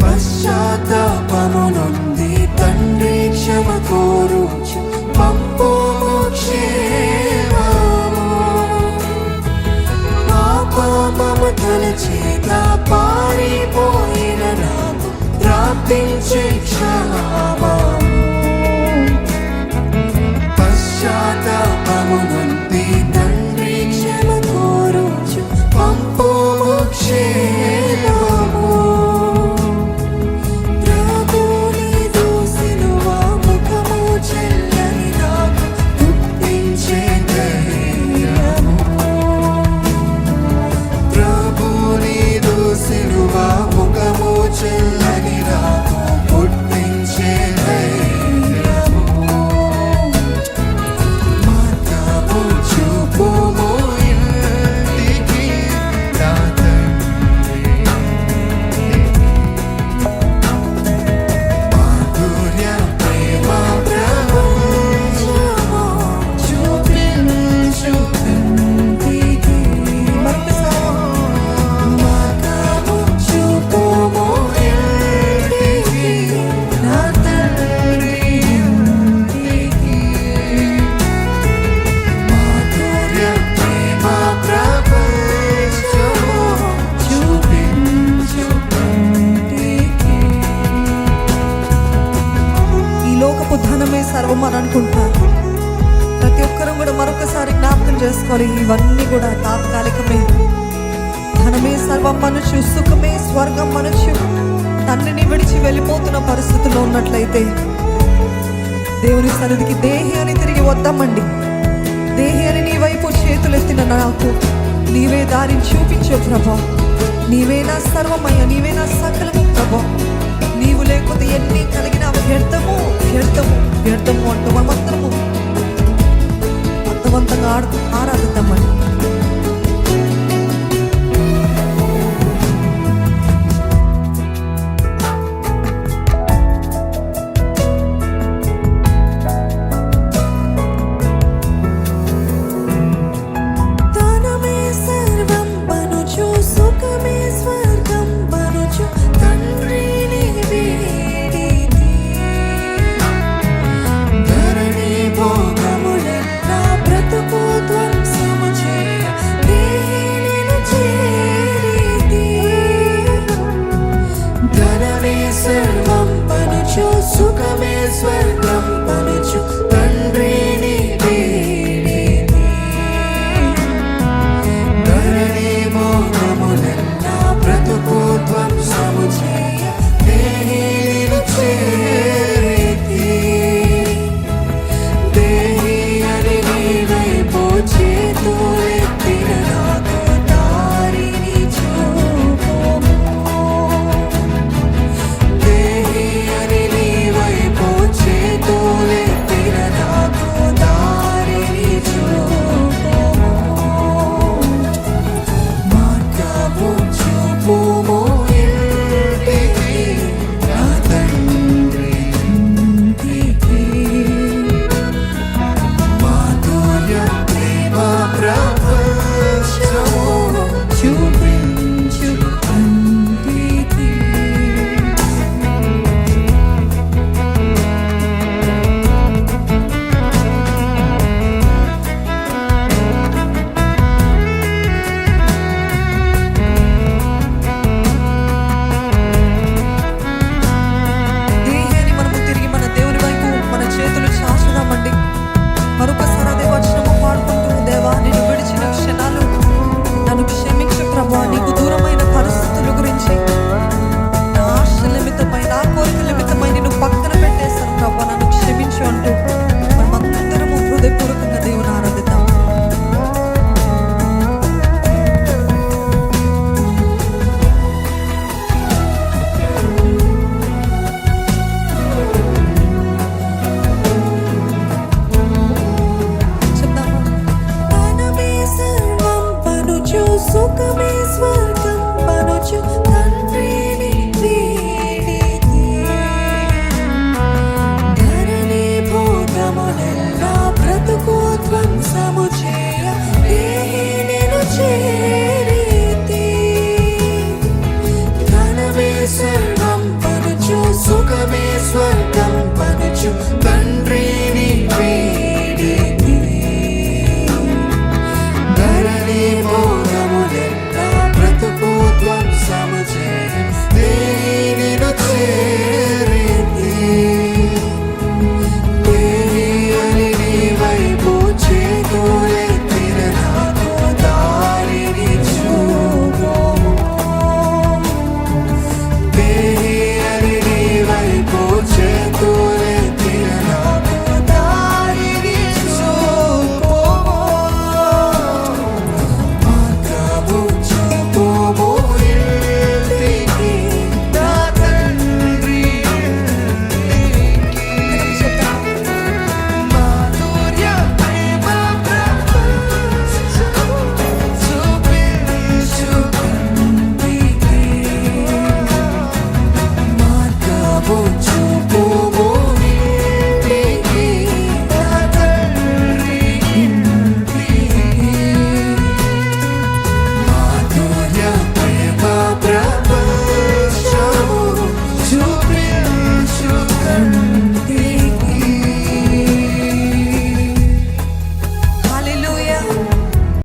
పశ్చాత్తాపము నుండి తండ్రి క్షమ కోరుచు పంపు పాపము తలచేత పారిపోయిన నాకు ప్రార్థించే క్షమామము చేసుకోవాలి ఇవన్నీ కూడా తాత్కాలికమే. ధనమే సర్వం మనుషు సుఖమే స్వర్గం మనుషు తండ్రిని విడిచి వెళ్ళిపోతున్న పరిస్థితుల్లో ఉన్నట్లయితే దేవుని సన్నిధికి దేహి అని తిరిగి వద్దామండి. దేహి అని నీ వైపు చేతులెత్తిన నాకు నీవే దారిని చూపించు ప్రభా. నీవే నా సర్వమయ్య నీవే నా సకలము ప్రభా. నీవు లేకపోతే ఎన్ని కలిగిన వ్యర్థము వ్యర్థము వ్యర్థము అంటూ మనమందరము అర్థవంతంగా ఆడుతూ ఆరాధిద్దామండి for